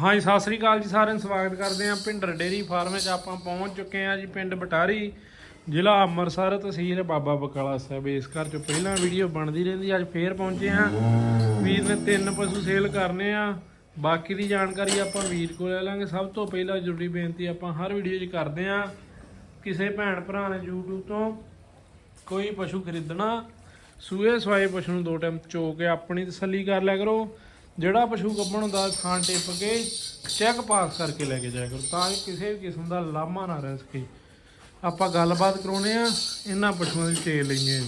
ਹਾਂਜੀ ਸਤਿ ਸ੍ਰੀ ਅਕਾਲ ਜੀ ਸਾਰਿਆਂ ਨੂੰ, ਸਵਾਗਤ ਕਰਦੇ ਹਾਂ ਭਿੰਡਰ ਡੇਰੀ ਫਾਰਮ ਵਿੱਚ। ਆਪਾਂ ਪਹੁੰਚ ਚੁੱਕੇ ਹਾਂ ਜੀ ਪਿੰਡ ਬਟਾਰੀ, ਜ਼ਿਲ੍ਹਾ ਅੰਮ੍ਰਿਤਸਰ ਤਹਿਸੀਲ ਬਾਬਾ ਬਕਾਲਾ ਸਾਹਿਬ। ਇਸ ਘਰ ਚੋਂ ਪਹਿਲਾਂ ਵੀਡੀਓ ਬਣਦੀ ਰਹਿੰਦੀ, ਅੱਜ ਫੇਰ ਪਹੁੰਚੇ ਹਾਂ। ਵੀਰ ਨੇ ਤਿੰਨ ਪਸ਼ੂ ਸੇਲ ਕਰਨੇ ਆ। ਬਾਕੀ ਦੀ ਜਾਣਕਾਰੀ ਆਪਾਂ ਵੀਰ ਕੋਲ ਲੈ ਲਾਂਗੇ। ਸਭ ਤੋਂ ਪਹਿਲਾਂ ਜ਼ਰੂਰੀ ਬੇਨਤੀ, ਆਪਾਂ ਹਰ ਵੀਡੀਓ 'ਚ ਕਰਦੇ ਹਾਂ। ਕਿਸੇ ਭੈਣ ਭਰਾ ਨੇ YouTube ਤੋਂ ਕੋਈ ਪਸ਼ੂ ਖਰੀਦਣਾ ਸੂਏ ਸਵਾਏ ਪਸ਼ੂ ਨੂੰ ਦੋ ਟਾਈਮ ਚੋ ਕੇ ਆਪਣੀ ਤਸੱਲੀ ਕਰ ਲਿਆ ਕਰੋ। ਜਿਹੜਾ ਪਸ਼ੂ ਗੱਭਣ ਦਾ ਥਾਂ ਟਿੱਪ ਕੇ ਚੈੱਕ ਪਾਸ ਕਰਕੇ ਲੈ ਕੇ ਜਾਇਆ ਕਰੋ ਤਾਂ ਕਿ ਕਿਸੇ ਵੀ ਕਿਸਮ ਦਾ ਲਾਮਾ ਨਾ ਰਹਿ ਸਕੇ। ਆਪਾਂ ਗੱਲਬਾਤ ਕਰਾਉਣੇ ਆ ਇਹਨਾਂ ਪਸ਼ੂਆਂ ਦੀ ਟੇਲ ਜੀ।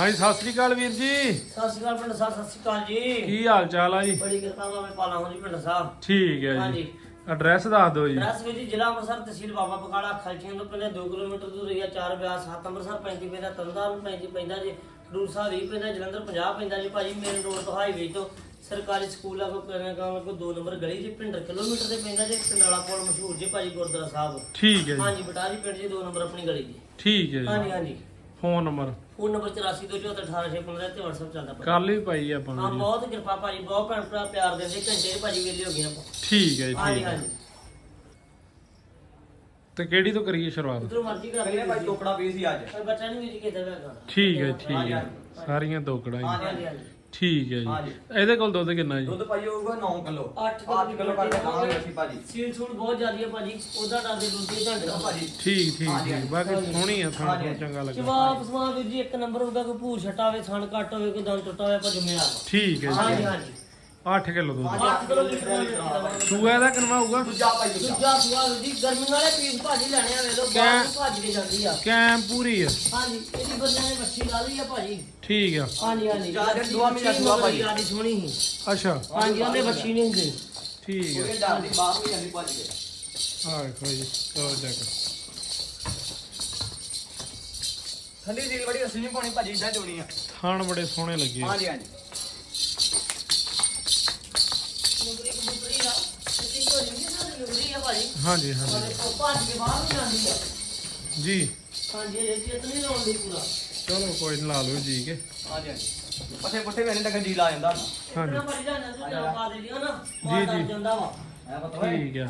ਹਾਂਜੀ ਸਤਿ ਸ੍ਰੀ ਅਕਾਲ ਵੀਰ ਜੀ। ਸਤਿ ਸ਼੍ਰੀ ਅਕਾਲ ਪਿੰਡ ਸਾਹਿਬ ਸਤਿ ਸ਼੍ਰੀ ਅਕਾਲ ਜੀ। ਕੀ ਹਾਲ ਚਾਲ ਆ ਜੀ? ਬੜੀ ਕਿਰਪਾ ਨਾਲ ਮੈਂ ਪਾਲਾ ਹਾਂ ਜੀ ਪਿੰਡ ਸਾਹਿਬ। ਠੀਕ ਹੈ ਜੀ। ਹਾਂਜੀ। ਐਡਰੈਸ ਦੱਸ ਦਿਓ ਜੀ। ਰਸ ਵਿੱਚ ਜ਼ਿਲ੍ਹਾ ਅੰਮ੍ਰਿਤਸਰ ਤਹਿਸੀਲ ਬਾਬਾ ਬਕਾਲਾ ਖਲਚੀਆਂ ਤੋਂ ਪਹਿਲੇ 2 ਕਿਲੋਮੀਟਰ ਦੂਰ ਹੈ 4 ਬਿਆਸ 7 ਅੰਮ੍ਰਿਤਸਰ 35 ਪੈਂਦਾ ਤੰਦਾਰ 35 ਪੈਂਦਾ ਜੀ ਖਡੂਰ ਸਾਹਿਬ 20 ਪੈਂਦਾ ਜਲੰਧਰ 50 ਪੈਂਦਾ ਜੀ। ਭਾਜੀ ਮੇਨ ਰੋਡ ਤੋਂ ਹਾਈਵੇ ਤੋਂ ਸਰਕਾਰੀ ਸਕੂਲ ਆ ਕੋ ਕਰਨੇ ਕੰਮ ਕੋ 2 ਨੰਬਰ ਗਲੀ ਜੀ ਪਿੰਡ ਕਿਲੋਮੀਟਰ ਤੇ ਪੈਂਦਾ ਜੀ ਪਿੰਡਾਲਾ ਕੋਲ ਮਸ਼ਹੂਰ ਜੀ ਭਾਜੀ ਗੁਰਦੁਆਰਾ ਸਾਹਿਬ। ਠੀਕ ਹੈ ਜੀ। ਹਾਂਜੀ ਬਟਾਰੀ ਪਿੰਡ ਜੀ 2 ਨੰਬਰ ਆਪਣੀ ਗਲੀ ਜੀ। ਠੀਕ ਹੈ ਜੀ। ਹਾਂਜੀ ਹਾਂਜੀ। ਫੋਨ ਨੰਬਰ ਫੋਨ ਨੰਬਰ 8424181615 ਤੇ WhatsApp ਚੱਲਦਾ ਭਾਜੀ। ਕੱਲ ਪਾਈ ਆ ਆਪਾਂ ਹਾਂ ਨੂੰ ਜੀ। ਬਹੁਤ ਕਿਰਪਾ ਭਾਜੀ ਬਹੁਤ ਭੈਣ ਭਰਾ ਪਿਆਰ ਦਿੰਦੇ ਘੰਟੇ 'ਚ ਭਾਜੀ ਵੇਲੇ ਹੋ ਗਏ ਆਪਾਂ। ਠੀਕ ਹੈ ਜੀ ਹਾਂਜੀ ਠੀਕ ਹੈ। ਹਾਂਜੀ। ਤੇ ਕਿਹੜੀ ਤੋਂ ਕਰੀਏ ਸ਼ੁਰੂਆਤ? ਉਧਰੋਂ ਮਰਜ਼ੀ ਕਰ ਪਹਿਲੇ ਭਾਈ ਟੋਕੜਾ ਪੀਸ ਸੀ ਅੱਜ। ਪਰ ਬੱਚਾ ਨਹੀਂ ਵੀ ਕਿਤੇ ਦਾ ਗਾਣਾ ਠੀਕ ਹੈ ਠੀਕ ਹੈ। ਸਾਰੀਆਂ ਤੋਕੜਾਂ ਜੀ ਹਾਂਜੀ ਹਾਂਜੀ। ਠੀਕ ਹੈ ਹਾਂਜੀ। ਜੀ। ਇਹਦੇ ਕੋਲ ਦੁੱਧ ਕਿੰਨਾ ਜੀ? ਦੁੱਧ ਭਾਈ ਹੋਊਗਾ 9 ਕਿਲੋ। ਅੱਠ ਕਿੱਲੋ 8 ਕਿਲੋ ਕਰਕੇ ਖਾਵਾਂਗੇ ਅਸੀਂ ਭਾਜੀ। ਸੀਲ ਸੂਲ ਬਹੁਤ ਜ਼ਿਆਦੀ ਹੈ ਭਾਜੀ। ਉਹਦਾ ਡਰਦੇ ਦੁੱਧੀ ਘੰਟੇ ਦਾ ਭਾਜੀ। ਠੀਕ ਠੀਕ ਹਾਂਜੀ, ਠੀਕ। ਹਾਂਜੀ। ਬਾਕੀ ਸੋਹਣੀ ਆ ਥਾਂ ਹਾਂਜੀ, ਤੋਂ ਚੰਗਾ ਲੱਗਾ। ਜਵਾਬ ਸਵਾਬ ਵੀਰ ਜੀ। ਇੱਕ ਨੰਬਰ ਹੋਊਗਾ ਕੋਈ ਭੂਰ ਛਟਾ ਹੋਵੇ ਥਣ ਘੱਟ ਹੋਵੇ ਕੋਈ ਦੰਦ ਟੁੱਟਾ ਹੋਵੇ ਆਪਾਂ ਜ਼ਿੰਮੇਵਾਰ ਠੀਕ ਹੈ ਹਾਂਜੀ ਜੀ ਹਾਂਜੀ 8 ਕਿਲੋ ਦੁੱਧ। 8 ਕਿਲੋ ਲੀਟਰ ਸੂਆ ਦਾ ਕਿੰਨਾ ਹੋਊਗਾ? ਦੂਜਾ ਭਾਈ ਦੂਜਾ ਦੂਜਾ ਸੁਆ ਜੀ ਗਰਮੀ ਵਾਲੇ ਪੀਸ ਭਾਜੀ ਲੈਣੇ ਆ ਵੇਲੋ? ਬਾਹਰ ਨੂੰ ਭੱਜ ਕੇ ਜਾਂਦੀ ਆ। ਕੈਮ ਪੂਰੀ ਆ। ਹਾਂਜੀ ਇਹਦੀ ਬੰਦਿਆਂ ਨੇ ਬੱਚੀ ਲਾ ਲਈ ਆ ਭਾਜੀ। ਠੀਕ ਆ। ਹਾਂਜੀ ਹਾਂਜੀ। ਦਿਨ ਦੁਆ ਮਹੀਨਾ ਸੁਆ ਭਾਜੀ। ਜਿਆਦੀ ਸੋਹਣੀ ਸੀ। ਅੱਛਾ। ਹਾਂਜੀ ਉਹਨੇ ਬੱਚੀ ਨਹੀਂ ਹੁੰਦੀ। ਠੀਕ ਆ। ਡਰ ਦੀ ਬਾਹਰ ਵੀ ਜਾਂਦੀ ਭੱਜ ਕੇ। ਆ ਵੇਖੋ ਜੀ ਕਰੋ ਚੈੱਕ ਠੰਡੀ ਸੀਲ ਬੜੀ ਅਸੀਂ ਨਹੀਂ ਪਾਉਣੀ ਭਾਜੀ ਇਦਾਂ ਚੋਣੀ ਆ। ਥਾਣ ਬੜੇ ਸੋਹਣੇ ਲੱਗੇ ਹਾਂਜੀ ਹਾਂਜੀ। ਭਾਜੀ। ਹਾਂਜੀ ਹਾਂਜੀ। ਉਹਦੇ ਤੋਂ ਭੱਜ ਕੇ ਬਾਹਰ ਨੂੰ ਜਾਂਦੀ ਆ ਜੀ। ਹਾਂਜੀ ਇਹ ਚੇਤ ਨਹੀਂ ਲਾਉਂਦੀ ਪੂਰਾ। ਚਲੋ ਕੋਈ ਨੀ ਲਾ ਲਓ ਜੀ ਕੇ। ਹਾਂਜੀ ਹਾਂਜੀ। ਪੱਠੇ ਪੁੱਠੇ ਵੇਲੇ ਤੱਕ ਜੀ ਲਾ ਜਾਂਦਾ ਹਾਂਜੀ। ਇਤਨਾ ਭੱਜ ਜਾਂਦਾ ਤੂੰ ਜਾ ਪਾ ਦੇ ਦਿਓ ਨਾ। ਜੀ, ਮਾਰ ਜੀ। ਜਾਂਦਾ ਵਾ। ਐ ਪਤਾ ਠੀਕ ਆ।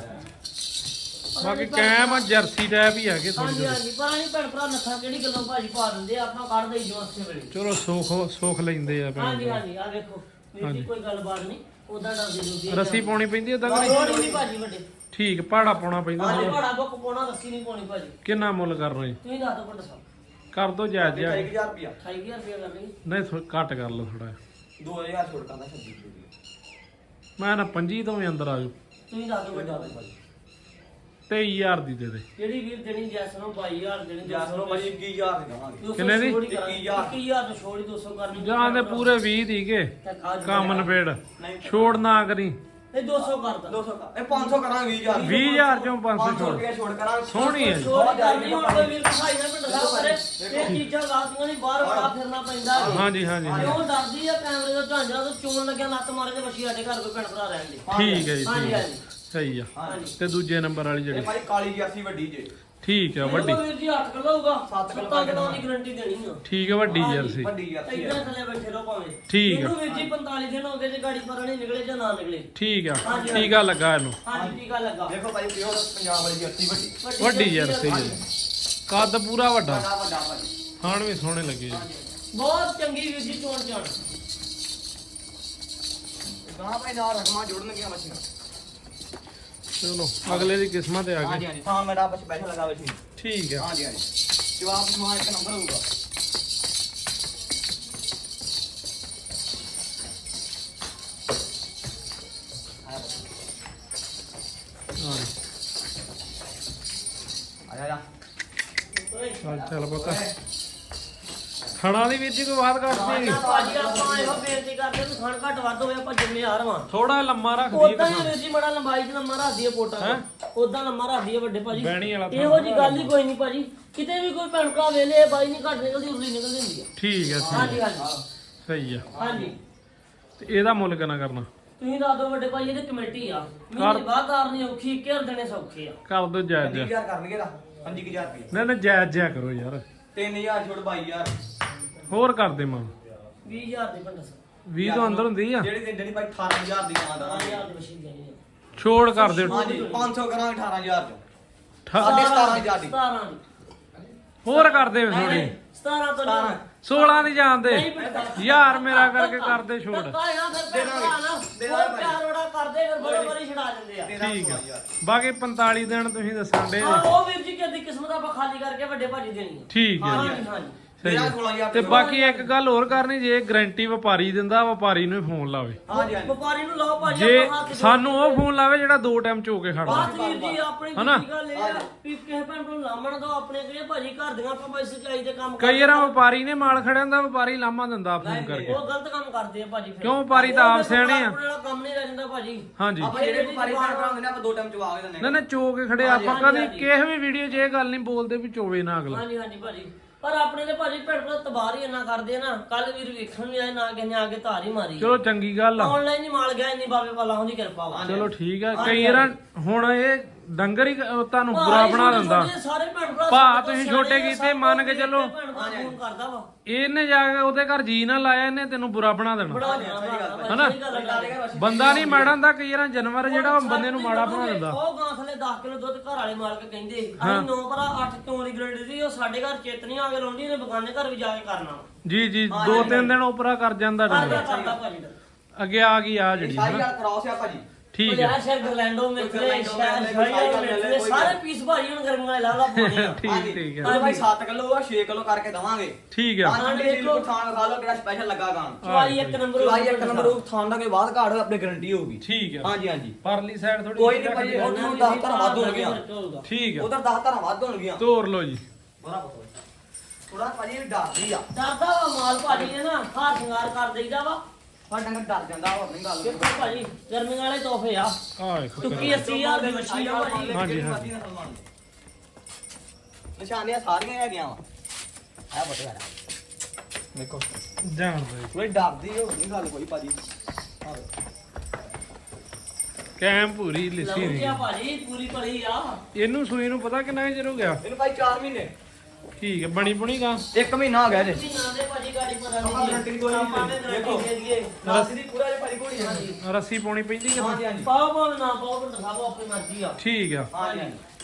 ਬਾਕੀ ਕੈਮ ਆ ਜਰਸੀ ਟੈਪ ਹੀ ਹੈਗੇ ਥੋੜੀ ਹਾਂਜੀ ਹਾਂਜੀ। ਪਰ ਨਹੀਂ ਭੈਣ ਭਰਾ ਨੱਥਾ ਕਿਹੜੀ ਗੱਲੋਂ ਭਾਜੀ ਪਾ ਦਿੰਦੇ ਆ, ਆਪਾਂ ਕੱਢ ਦੇਈ ਜੋ ਉਸੇ ਵੇਲੇ। ਚਲੋ ਸੁੱਖ ਸੁੱਖ ਲੈਂਦੇ ਆ ਭੈਣ ਹਾਂਜੀ ਭਰਾ। ਹਾਂਜੀ। ਆ ਵੇਖੋ। ਜੀ ਕੋਈ ਗੱਲਬਾਤ ਨਹੀਂ। ਉਦਾਂ ਡਰਦੇ ਦੁੱਧੀ ਰੱਸੀ ਪਾਉਣੀ ਪੈਂਦੀ ਏਦਾਂ ਕਿ ਲੋੜ ਨਹੀਂ ਹੀ ਨਹੀਂ ਭਾਜੀ ਵੱਡੇ। ਠੀਕ ਪਾੜਾ ਪਾਉਣਾ ਪੈਂਦਾ ਹਾਂਜੀ। ਭਾੜਾ ਬੁੱਕ ਪਾਉਣਾ ਰੱਸੀ ਨਹੀਂ ਪਾਉਣੀ ਭਾਜੀ। ਕਿੰਨਾ ਮੁੱਲ ਕਰ ਰਹੇ? ਤੁਸੀਂ ਦੱਸ ਦਿਓ ਵੱਡਾ ਸਾਹਿਬ ਕਰ ਦੋ ਜਾਇਜ਼ ਜਿਹਾ 1000 ਰੁਪਿਆ 28000 ਰੁਪਏ ਕਰ ਲਈ। ਨਹੀਂ ਥੋ- ਘੱਟ ਕਰ ਲਓ ਥੋੜਾ 2000 ਛੋੜ ਕਰਦਾ 26 ਰੁਪਏ ਮੈਂ ਨਾ 25 ਤੋਂ ਵੀ ਅੰਦਰ ਆ ਜਾਊ। ਤੁਸੀਂ ਦੱਸ ਦਿਓ ਵੱਡਾ ਭਾਜੀ। 23000 ਦੀ ਦੇ ਦੇ। ਜਿਹੜੀ ਵੀਰ ਦੇਣੀ ਜੈਸ ਨੂੰ 22000 ਦੇਣੀ ਜਸ ਨੂੰ ਭਾਜੀ 21000 ਦੇ ਦਵਾਂਗੇ। ਕਿੰਨੇ ਦੀ? 21000 21000 ਤੋਂ ਛੋੜੀ 200 ਕਰਨੀ ਜਾਂ ਦੇ ਪੂਰੇ 20 ਦੀਗੇ ਕੰਮ ਨਪੇੜ ਨਹੀਂ। ਛੋੜ ਨਾ ਕਰੀ। ਇਹ 200 ਕਰਦਾ 200 ਕਰ। ਇਹ 500 ਕਰਾਂਗੇ 20000 20000 ਚੋਂ 500 500 ਛੋੜ ਰੁਪਏ ਛੋੜ। ਕਰਾਂਗੇ। ਸੋਹਣੀ ਹੈ ਜੀ। ਛੋੜ ਕਰਨੀ ਹੁਣ ਕੋਈ ਵੀਰ ਦਿਖਾਈ ਨਾ ਪਿੰਡ ਸਾਹਿਬ ਕਰੇ ਇਹ ਚੀਜ਼ਾਂ ਲਾਦੀਆਂ ਨਹੀਂ ਬਾਹਰ ਬੜਾ ਫਿਰਨਾ ਪੈਂਦਾ ਹੈ ਹਾਂਜੀ ਹਾਂਜੀ ਹਾਂਜੀ। ਕਿਉਂ ਡਰਦੀ ਆ ਕੈਮਰੇ ਦਾ ਝਾਂਜਰਾ ਤੋਂ ਚੋਣ ਲੱਗਿਆ ਲੱਤ ਮਾਰੇ ਤੇ ਬੱਚੀ ਸਾਡੇ ਘਰ ਕੋਈ ਭੈਣ ਭਰਾ ਰਹਿਣ ਦੇ। ਠੀਕ ਹੈ ਜੀ ਹਾਂਜੀ ਠੀਕ ਹੈ। ਹਾਂਜੀ। ਸਹੀ ਆ। ਤੇ ਦੂਜੇ ਨੰਬਰ ਵਾਲੀ ਇਹ ਜਿਹੜੀ ਭਾਈ ਕਾਲੀ ਜਰਸੀ ਵੱਡੀ ਜੇ। ਠੀਕ ਆ ਵੱਡੀ। ਵੀਰ ਜੀ 8 ਕਿਲੋ ਹੋਊਗਾ। ਸੱਤ ਕਿੱਲੋ 7 ਕਿਲੋ ਦੀ ਗਾਰੰਟੀ ਦੇਣੀ ਆ। ਠੀਕ ਆ ਵੱਡੀ ਜਰਸੀ ਵੱਡੀ ਜਰਸੀ ਥੱਲੇ ਬੈਠੇ ਰਹੋ ਭਾਵੇਂ। ਠੀਕ ਆ। ਇਹਨੂੰ ਵੀਰ ਜੀ 45 ਦਿਨ ਹੋ ਗਏ ਜੇ ਗਾੜੀ ਪਰ ਨਹੀਂ ਨਿਕਲੇ ਜਾਂ ਨਾ ਨਿਕਲੇ। ਠੀਕ ਆ ਹਾਂਜੀ। ਟੀਕਾ ਲੱਗਾ ਇਹਨੂੰ ਹਾਂਜੀ ਟੀਕਾ ਲੱਗਾ ਦੇਖੋ ਭਾਈ ਪਿਓਰ ਪੰਜਾਬ ਵਾਲੀ ਜਰਸੀ ਵੱਡੀ। ਵੱਡੀ ਜਰਸੀ ਜੀ ਕੱਦ ਪੂਰਾ ਵੱਡਾ। ਵੱਡਾ ਵੱਡਾ ਭਾਜੀ ਖਾਣ ਵੀ ਸੋਹਣੇ ਲੱਗੇ ਜੀ। ਬਹੁਤ ਚੰਗੀ ਵੀਰ ਜੀ ਚੋਣ ਚਾਣ ਗਾਂ ਭਾਈ ਨਾਲ ਰਕਮਾਂ ਜੋੜਨਗੀਆਂ ਮੱਛੀਆਂ ਚਲੋ ਅਗਲੇ ਦੀ ਕਿਸਮਤ ਤੇ ਆ ਹਾਂਜੀ ਗਈ। ਹਾਂਜੀ ਹਾਂ ਮੇਰਾ ਬਸ ਬੈਠਾ ਲਗਾ ਵੇ ਸੀ। ਠੀਕ ਆ ਹਾਂਜੀ ਹਾਂਜੀ। ਜਵਾਬ ਸੁਣਾ ਇੱਕ ਨੰਬਰ ਹੋਊਗਾ। ਹਾਂ ਆ ਜਾ ਜਾ ਚੱਲ ਚੱਲ ਪਤਾ। ਖਣਾ ਦੀ ਵੀਰ ਜੀ ਕੋਈ ਬਾਤ ਕਰਦੀ ਭਾਜੀ ਆਪਾਂ ਇਹੋ ਕਰਦੇ ਵੀ ਖਾਣ ਘੱਟ ਵੱਧ ਹੋਵੇ ਆਪਾਂ ਜਿੰਮੇਵਾਰ ਵਾਂ ਥੋੜਾ ਲੰਮਾ ਰੱਖ ਉਦਾਂ ਹੀ ਦਈਏ ਵੀਰ ਜੀ ਮੜਾ ਲੰਬਾਈ ਚ ਲੰਮਾ ਰੱਖਦੀ ਹੈ ਪੋਟਾ ਹੈਂ? ਉਦਾਂ ਲੰਮਾ ਰੱਖਦੀ ਹੈ ਵੱਡੇ ਭਾਜੀ। ਬਹਿਣੀ ਵਾਲਾ। ਇਹੋ ਜੀ ਗੱਲ ਹੀ ਕੋਈ ਨਹੀਂ ਭਾਜੀ। ਕਿਤੇ ਵੀ ਕੋਈ ਭੈਣ ਭਰਾ ਵੇਲੇ ਬਾਈ ਨਹੀਂ ਘੱਟ ਨਿਕਲਦੀ ਉਰਲੀ ਨਿਕਲ ਜਾਂਦੀ ਹੈ ਠੀਕ ਆ ਠੀਕ ਹਾਂਜੀ ਆ, ਹਾਂਜੀ ਸਹੀ ਆ। ਹਾਂਜੀ। ਤੇ ਇਹਦਾ ਮੁੱਲ ਕਿੰਨਾ ਕਰਨਾ? ਤੁਸੀਂ ਦੱਸ ਦਿਓ ਵੱਡੇ ਭਾਈ ਇਹਦੀ ਕਮੇਟੀ ਆ। ਮਹੀਨੇ ਬਾਅਦ ਕਰਨੀ ਔਖੀ ਘੇਰ ਦੇਣੇ ਸੌਖੇ ਆ। ਕਰ ਦੋ ਜਾਇਜ਼। ਜਿਹਾ 20000 ਕਰਨਗੇ ਦਾ 5000 ਰੁਪਏ ਨਹੀਂ ਨਹੀਂ ਜਾਇਜ਼ ਜਿਹਾ ਕਰੋ ਯਾਰ। 3000 ਛੋੜ 22000 ਹੋਰ ਕਰ ਦੇ ਮਾਂ। 20000 ਦੇ ਭੰਡਾ 20 ਤੋਂ ਅੰਦਰ ਹੁੰਦੀ ਆ। ਜਿਹੜੀ ਤੇ ਜਿਹੜੀ ਭਾਈ 18000 ਦੀ ਗਾਂ ਦਾ 10000 ਦੀ ਮਸ਼ੀਨ ਦੇਣੀ ਹੈ ਛੋੜ ਕਰ ਦਿਓ ਹਾਂਜੀ 500 ਕਰਾਂਗੇ 18000 ਚ। ਠਾ- ਸਾਢੇ 17000 ਦੀ। 17 ਦੀ। ਹੋਰ ਕਰ ਦੇ ਥੋੜੀ 17 ਤੋਂ 17 16 ਦੀ ਜਾਂਦੇ ਨਹੀਂ ਭੈਣਾ। ਯਾਰ ਮੇਰਾ ਕਰਕੇ ਛੋੜ। ਹੈ ਛਡਾ ਦਿੰਦੇ ਆ। ਠੀਕ ਆ। ਬਾਕੀ 45 ਦਿਨ ਤੁਸੀਂ ਦੱਸਣ ਦੇ ਹਾਂ। ਉਹ ਵੀਰ ਜੀ ਕਿਹਦੀ ਕਿਸਮਤ ਆਪਾਂ ਖਾਲੀ ਕਰਕੇ ਵੱਡੇ ਭਾਜੀ ਦੇਣੀ ਹੈ ਠੀਕ ਹੈ ਹਾਂਜੀ ਹਾਂਜੀ। ਸਹੀ ਤੇਰਾ ਹੈ। 16000 ਤੇ ਬਾਕੀ ਇੱਕ ਗੱਲ ਹੋਰ ਕਰਨੀ ਜੇ ਗਰੰਟੀ ਵਪਾਰੀ ਦਿੰਦਾ ਵਪਾਰੀ ਨੂੰ ਹੀ ਫੋਨ ਲਾਵੇ। ਹਾਂਜੀ ਹਾਂਜੀ ਵਪਾਰੀ ਨੂੰ ਲਾਓ ਭਾਜੀ ਜੇ ਆਪਾਂ ਹੱਥ ਜੋੜ ਸਾਨੂੰ ਉਹ ਫੋਨ ਲਾਵੇ ਜਿਹੜਾ ਦੋ ਟਾਈਮ ਚੋ ਕੇ ਖੜਦਾ ਬਾਤ ਵੀਰ ਜੀ ਆਪਣੀ ਹਨਾ? ਦੂਜੀ ਗੱਲ ਇਹ ਆ ਵੀ ਕਿਸੇ ਭੈਣ ਨੂੰ ਲਾਮਣ ਦੋ ਆਪਣੇ ਕਿਹੜੇ ਭਾਜੀ ਘਰ ਦੀਆਂ ਆਪਾਂ ਬਸ ਸਚਾਈ ਦੇ ਕੰਮ ਕਈ ਵਾਰ ਵਪਾਰੀ ਨੇ ਮਾਲ ਖੜਿਆ ਹੁੰਦਾ ਵਪਾਰੀ ਲਾਮਾ ਦਿੰਦਾ ਫੋਨ ਕਰਕੇ। ਉਹ ਗਲਤ ਕੰਮ ਕਰਦੇ ਆ ਭਾਜੀ ਫਿਰ। ਕਿਉਂ? ਵਪਾਰੀ ਤਾਂ ਆਪ ਸਿਆਣੇ ਆ। ਆਪਣੇ ਵਾਲਾ ਕੰਮ ਨਹੀਂ ਰਹਿ ਜਾਂਦਾ ਭਾਜੀ। ਹਾਂਜੀ। ਆਪਾਂ ਜਿਹੜੇ ਵਪਾਰੀ ਭੈਣ ਭਰਾ ਹੁੰਦੇ ਨੇ ਆਪਾਂ ਦੋ ਟਾਈਮ ਚਵਾ ਕੇ ਦਿੰਦੇ ਨਾ ਨਾ ਚੋ ਕੇ ਖੜੇ ਆਪਾਂ ਕਦੀ ਕਿਸੇ ਵੀ ਵੀਡੀਓ 'ਚ ਇਹ ਗੱਲ ਨਹੀਂ ਬੋਲਦੇ ਵੀ ਚੋਵੇ ਨਾ ਅਗਲਾ। ਹਾਂਜੀ ਹਾਂਜੀ ਭਾਜੀ। ਪਰ ਆਪਣੇ ਦੇ ਭਾਜੀ ਭੈਣ ਭਰਾ ਤਬਾਰ ਹੀ ਇੰਨਾ ਕਰਦੇ ਆ ਨਾ। ਕੱਲ ਵੀਰ ਵੇਖਣ ਵੀ ਆਏ ਨਾ ਕਿਸੇ ਨੇ ਆ ਕੇ ਧਾਰ ਹੀ ਮਾਰੀ। ਚਲੋ ਚੰਗੀ ਗੱਲ ਆ। ਆਨਲਾਈਨ ਹੀ ਮਾਲ ਗਿਆ ਇੰਨੀ ਬਾਬੇ ਵਾਲਾ ਹੁੰਦੀ ਕਿਰਪਾ ਵਾ। ਚਲੋ ਠੀਕ ਆ। ਕਈ ਵਾਰ ਹੁਣ ਇਹ ਡੰਗਰ ਹੀ ਤੁਹਾਨੂੰ ਬੁਰਾ ਬਣਾ ਦਿੰਦਾ। ਛੋਟੇ ਸਾਰੇ ਭੈਣ ਭਰਾ ਭਾ ਤੁਸੀਂ ਛੋਟੇ ਕੀਤੇ, ਮੰਨ ਕੇ ਚੱਲੋ। ਭੈਣ ਭਰਾ ਫੋਨ ਕਰਦਾ ਵਾ। ਇਹਨੇ ਜਾ ਕੇ ਉਹਦੇ ਘਰ ਜੀ ਨਾ ਲਾਇਆ ਇਹਨੇ ਤੈਨੂੰ ਬੁਰਾ ਬਣਾ ਦੇਣਾ। ਬੜਾ? ਸਹੀ ਗੱਲ ਬੰਦਾ ਨਹੀਂ ਮਾੜਾ ਹੁੰਦਾ ਕਈ ਵਾਰ ਜਾਨਵਰ ਜਿਹੜਾ ਉਹ ਬੰਦੇ ਨੂੰ ਮਾੜਾ ਬਣਾ ਦਿੰਦਾ। ਉਹ ਗਾਂ ਥਲੇ 10 ਕਿਲੋ ਦੁੱਧ ਘਰ ਵਾਲੇ ਮਾਲਕ ਕਹਿੰਦੇ ਅਸੀਂ ਨੌ ਭਰਾ 8 ਕਿਉਂ ਦੀ ਗਰੰਟੀ ਸੀ ਉਹ ਸਾਡੇ ਘਰ ਚੇਤਨੀ ਆ ਕੇ ਲਾਉਂਦੀ ਨੇ ਬਗਾਨੇ ਘਰ ਵੀ ਜਾ ਕੇ ਕਰਨਾ। ਜੀ ਜੀ ਦੋ ਤਿੰਨ ਦਿਨ ਉਪਰਾ ਕਰ ਜਾਂਦਾ ਕਰਦਾ ਡੰਗਰ। ਕਰਦਾ ਭਾਜੀ। ਦਾ ਅੱਗੇ ਆ ਗਈ ਆ ਜਿਹੜੀ ਸਾਰੀ ਹਨਾ? ਗੱਲ ਕਰਾਓ ਸਿਆ ਭਾਜੀ ਠੀਕ ਹੈ। ਸ਼ਹਿਰ ਗਰਲੈਂਡੋ ਮਿਲਦੇ ਸ਼ਹਿਰ ਮਿਲਦੇ, ਸਾਰੇ ਪੀਸ ਭਾਜੀ ਹੁਣ ਗਰਮੀਆਂ ਵਾਲੇ ਲਾ ਲਾ ਪਾਉਣੇ ਆ। ਠੀਕ ਠੀਕ ਹੈ। ਭਾਈ 7 ਕਿਲੋ ਆ 6 ਕਿਲੋ ਕਰਕੇ ਦਵਾਂਗੇ। ਠੀਕ ਹੈ। ਹਾਂ ਜੀ ਖਾਣ ਖਾ ਲਓ ਕਿਹੜਾ ਸਪੈਸ਼ਲ ਲੱਗਾ ਗਾਂ ਚਵਾਈ ਇੱਕ ਨੰਬਰ ਚਵਾਈ ਇੱਕ ਨੰਬਰ ਉਹ ਥਾਂ ਦਾ ਕੋਈ ਬਾਅਦ ਘਾੜ ਆਪਣੀ ਗਾਰੰਟੀ ਹੋਊਗੀ। ਠੀਕ ਹੈ। ਹਾਂਜੀ ਹਾਂਜੀ। ਪਰਲੀ ਸਾਈਡ ਥੋੜੀ ਕੋਈ ਨਹੀਂ ਭਾਈ ਉਹਨਾਂ ਨੂੰ 10 ਧਾਰਾਂ ਵੱਧ ਹੋਣਗੀਆਂ। ਠੀਕ ਹੈ। ਉਧਰ 10 ਧਾਰਾਂ ਵੱਧ ਹੋਣਗੀਆਂ। ਤੋਰ ਲਓ ਜੀ। ਬੜਾ ਥੋੜਾ ਭਾਜੀ ਡਰਦੀ ਆ। ਡਰਦਾ ਵਾ ਮਾਲ ਭਾਜੀ ਨੇ ਨਾ ਹਾਰ ਸ਼ਿੰਗਾਰ ਕਰ ਦੇਈਦਾ ਵਾ। ਪਰ ਡੰਗਰ ਡਰ ਜਾਂਦਾ ਹੋਰ ਨਹੀਂ ਗੱਲ ਕਿਉਂਕਿ ਭਾਜੀ ਗਰਮੀਆਂ ਵਾਲੇ ਤੋਹਫੇ ਆ। ਆ ਵੇਖੋ ਟੁੱਕੀ 80000 ਦੀ ਮੱਛੀ ਆ ਭਾਜੀ। ਹਾਂਜੀ, ਹਾਂਜੀ। ਨਿਸ਼ਾਨੀਆਂ ਸਾਰੀਆਂ ਹੈਗੀਆਂ ਵਾ। ਆ ਬਤਾ ਯਾਰ ਦੇਖੋ ਜਾਣਦਾ ਥੋੜੀ ਡਰਦੀ ਹੋ ਨਹੀਂ ਗੱਲ ਕੋਈ ਭਾਜੀ। ਆਹ ਵੇਖੋ। ਕੈਮ ਪੂਰੀ ਲਿੱਸੀ ਨਹੀਂ ਆ ਭਾਜੀ ਪੂਰੀ ਭਰੀ ਆ। ਇਹਨੂੰ ਸੂਈ ਨੂੰ ਪਤਾ ਕਿੰਨਾ ਕੁ ਚਿਰ ਹੋ ਗਿਆ? ਇਹਨੂੰ ਭਾਈ 4 ਮਹੀਨੇ। ਠੀਕ ਹੈ ਬਣੀ ਬੁਣੀ ਗਾ ਇੱਕ ਮਹੀਨਾ ਹੋ ਗਿਆ ਜੇ ਰਾਸੀ ਪਾਉਣੀ ਪੈਂਦੀ ਹਾਂਜੀ ਪਾਓ ਪਾਓ ਨਾ ਪਾਓ ਪਰ ਦਿਖਾਓ ਆਪਣੀ ਮਰਜ਼ੀ ਆ। ਠੀਕ ਆ।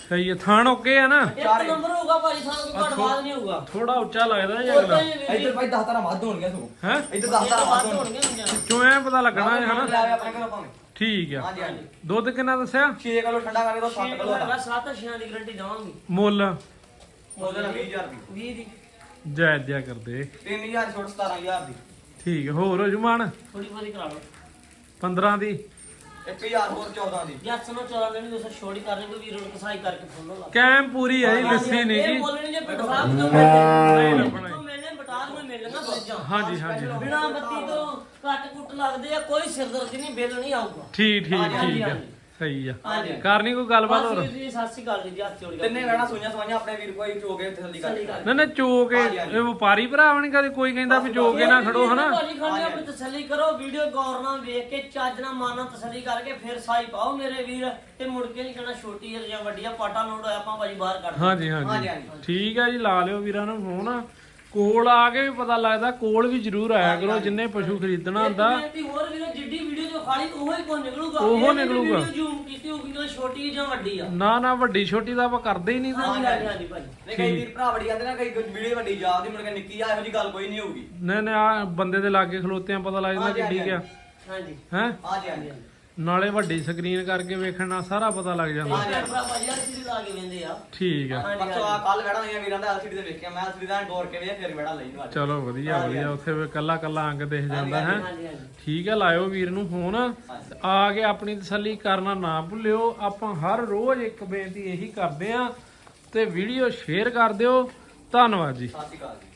ਸਹੀ ਹੈ ਥਾਣ ਓਕੇ ਆ ਨਾ? ਇੱਕ ਨੰਬਰ ਹੋਊਗਾ ਭਾਜੀ ਸਾਨੂੰ ਕੋਈ ਘੱਟ ਬਾਅਦ ਨਹੀਂ ਹੋਊਗਾ। ਥੋੜਾ ਉੱਚਾ ਲੱਗਦਾ ਜੀ ਅਗਲਾ। ਹੀ ਇੱਧਰ ਭਾਈ 10 ਧਾਰਾਂ ਵੱਧ ਹੋਣਗੀਆਂ ਸਗੋਂ। ਹੈ? ਇੱਧਰ 10 ਧਾਰਾਂ ਵੱਧ ਹੋਣਗੇ। ਕਿਉਂ ਐ ਪਤਾ ਲੱਗਣਾ ਹੈ ਹਨਾ? ਲੈ ਆਵੇ ਆਪਣੇ ਘਰੋਂ ਭਾਵੇਂ। ਠੀਕ ਆ। ਦੁੱਧ ਕਿੰਨਾ ਦੱਸਿਆ? 6 ਕਿਲੋ ਠੰਡਾ ਕਰਕੇ ਦੋ 7 ਕਿਲੋ ਦਾ ਹੈਗਾ ਸੱਤ ਛਿਆਂ ਦੀ ਗਰੰਟੀ ਦਵਾਂਗੇ। ਮੁੱਲ। ਮੋਦਲ 20000 ਦੀ। 20 ਦੀ। ਜਾਇਜ਼ ਜਿਆ ਕਰਦੇ। 3000 ਛੋਟ 17000 ਦੀ। ਠੀਕ ਹੈ ਹੋਰ ਹੋ ਜੂ ਮਾਨ ਥੋੜੀ ਬਹੁਤੀ ਕਰਾ ਲਓ। 15 ਦੀ। 1000 ਹੋਰ 14 ਦੀ। ਜੱਟ ਨੂੰ ਚਲਾ ਦੇਣੀ ਦੋਸਤ ਛੋੜੀ ਕਰਨੀ ਕੋਈ ਵੀਰ ਨੂੰ ਕਸਾਈ ਕਰਕੇ ਫੋਲੋ ਲਾ। ਕੈਮ ਪੂਰੀ ਹੈ ਜੀ ਲੱਸੀ ਨਹੀਂ ਜੀ। ਬੋਲਣੀ ਜੇ ਪਿੰਡ ਸਾਹਿਬ ਤੋਂ ਨਹੀਂ ਮਿਲਣੇ ਲੱਭਣਾ ਤੋਂ ਮਿਲਣੇ ਬਟਾਰ ਨੂੰ ਮਿਲਣਾ ਫਰਿੱਜਾਂ। ਹਾਂਜੀ ਹਾਂਜੀ ਬਿਨਾ ਬੱਤੀ ਤੋਂ ਕੱਟ ਕੁੱਟ ਲੱਗਦੇ ਆ ਕੋਈ ਸਿਰਦਰਦੀ ਨਹੀਂ ਬਿੱਲ ਨਹੀਂ ਆਊਗਾ। ਠੀਕ ਠੀਕ ਠੀਕ ਹੈ। ਸਹੀ ਆ। ਹਾਂਜੀ। ਕਰਨੀ ਕੋਈ ਗੱਲਬਾਤ ਬਸ ਹੋਰ? ਵੀਰ ਜੀ ਸਤਿ ਸ਼੍ਰੀ ਅਕਾਲ ਜੀ ਹੱਥ ਜੋੜ ਕੇ। ਤਿੰਨੇ ਵੈਣਾ ਸੋਈਆਂ ਸਵਾਈਆਂ ਆਪਣੇ ਵੀਰ ਕੋਈ ਚੋਗੇ ਤਸੱਲੀ ਤਸੱਲੀ ਕਰ। ਨਾ ਨਾ ਚੋ ਕੇ। ਇਹ ਵਪਾਰੀ ਭਰਾ ਵੀ ਕਦੇ ਕੋਈ ਕਹਿੰਦਾ ਵੀ ਚੋ ਕੇ ਨਾ ਖੜੋ ਹਨਾ? ਭਾਜੀ ਖਾਣੇ ਆਪਣੀ ਤਸੱਲੀ ਕਰੋ ਵੀਡੀਓ ਗੌਰ ਨਾਲ ਵੇਖ ਕੇ ਚੱਜ ਨਾਲ ਮਨ ਨਾਲ ਤਸੱਲੀ ਕਰਕੇ ਫਿਰ ਸਾਈ ਪਾਓ ਮੇਰੇ ਵੀਰ ਤੇ ਮੁੜ ਕੇ ਨਹੀਂ ਕਹਿਣਾ ਛੋਟੀ ਹੈ ਜਾਂ ਵੱਡੀ ਆ ਪਾਟਾ ਲੋਡ ਹੋਇਆ ਆਪਾਂ ਭਾਜੀ ਬਾਹਰ ਕੱਢ ਹਾਂਜੀ ਹਾਂਜੀ। ਹਾਂਜੀ ਹਾਂਜੀ। ਠੀਕ ਹੈ ਜੀ ਲਾ ਲਿਓ ਵੀਰਾਂ ਨੂੰ ਫੋਨ। ਕੋਲ ਆ ਕੇ ਵੀ ਪਤਾ ਲੱਗਦਾ ਕੋਲ ਵੀ ਜ਼ਰੂਰ ਆਇਆ ਕਰੋ ਜਿੰਨੇ ਪਸ਼ੂ ਖਰੀਦਣਾ ਹੁੰਦਾ। ਬੇਨਤੀ ਹੋਰ ਵੀਰੇ ਜਿੱਡੀ ਖਾਲੀ ਉਹੋ ਹੀ ਕੋ ਨਿਕਲੂਗਾ। ਉਹੋ ਇਹ ਨੀ ਵੀ ਨਿਕਲੂਗਾ। ਵੀਡੀਓ ਜ਼ੂਮ ਕੀਤੀ ਹੋਊਗੀ ਜਾਂ ਛੋਟੀ ਜਾਂ ਵੱਡੀ ਆ। ਨਾ ਨਾ ਵੱਡੀ ਛੋਟੀ ਦਾ ਆਪਾਂ ਕਰਦੇ ਹੀ ਨਹੀਂ ਤੇ ਹਾਂਜੀ ਹਾਂਜੀ ਹਾਂਜੀ ਭਾਜੀ ਨਹੀਂ ਕਈ ਵੀਰ ਭਰਾ ਵੜੀ ਜਾਂਦੇ ਨਾ ਕਈ ਵੀਡੀਓ ਵੱਡੀ ਜਾਪਦੀ ਮੁੜ ਕੇ ਨਿੱਕੀ ਆ ਇਹੋ ਜੀ ਗੱਲ ਕੋਈ ਨਹੀਂ ਹੋਊਗੀ। ਨਹੀਂ ਨਹੀਂ ਆ ਬੰਦੇ ਦੇ ਲਾਗੇ ਖਲੋਤੇ ਆ ਪਤਾ ਲੱਗਦਾ ਹਾਂਜੀ, ਕਿੱਡੀ ਗਿਆ ਹਾਂਜੀ। ਹੈ? ਹਾਂਜੀ ਹਾਂਜੀ। ਨਾਲੇ ਵੱਡੀ ਸਕਰੀਨ ਕਰਕੇ ਵੇਖਣ ਨਾਲ ਸਾਰਾ ਪਤਾ ਲੱਗ ਜਾਂਦਾ। ਭੈਣ ਭਰਾ ਭਾਜੀ ਐਲਸੀਡੀ ਲਾ ਕੇ ਵੇਂਦੇ ਆ। ਠੀਕ ਆ। ਹਾਂਜੀ, ਪਰਸੋਂ ਆ ਕੱਲ ਵੜਾ ਹੋਈਆਂ ਵੀਰਾਂ ਦਾ ਐਲਸੀਡੀ ਤੇ ਵੇਖਿਆ। ਮੈਂ ਐਲਸੀਡੀ ਦਾ ਗੌਰ ਕੇ ਵੇਖ ਫਿਰ ਵੜਾ ਲਈ ਨੂੰ ਅੱਜ। ਚਲੋ ਵਧੀਆ ਵਧੀਆ। ਉੱਥੇ ਵੀ ਕੱਲਾ ਕੱਲਾ ਅੰਗ ਦਿਖ ਜਾਂਦਾ ਹੈ। ਠੀਕ ਹੈ ਲਾਇਓ ਵੀਰ ਨੂੰ ਫੋਨ। ਆ ਕੇ ਆਪਣੀ ਤਸੱਲੀ ਕਰਨਾ ਨਾ ਭੁੱਲਿਓ। ਆਪਾਂ ਹਰ ਰੋਜ਼ ਇੱਕ ਬੇਨਤੀ ਇਹੀ ਕਰਦੇ ਆ ਤੇ ਵੀਡੀਓ ਸ਼ੇਅਰ ਕਰ ਦਿਓ। ਧੰਨਵਾਦ ਜੀ। ਸਤਿ ਸ਼੍ਰੀ ਅਕਾਲ ਜੀ।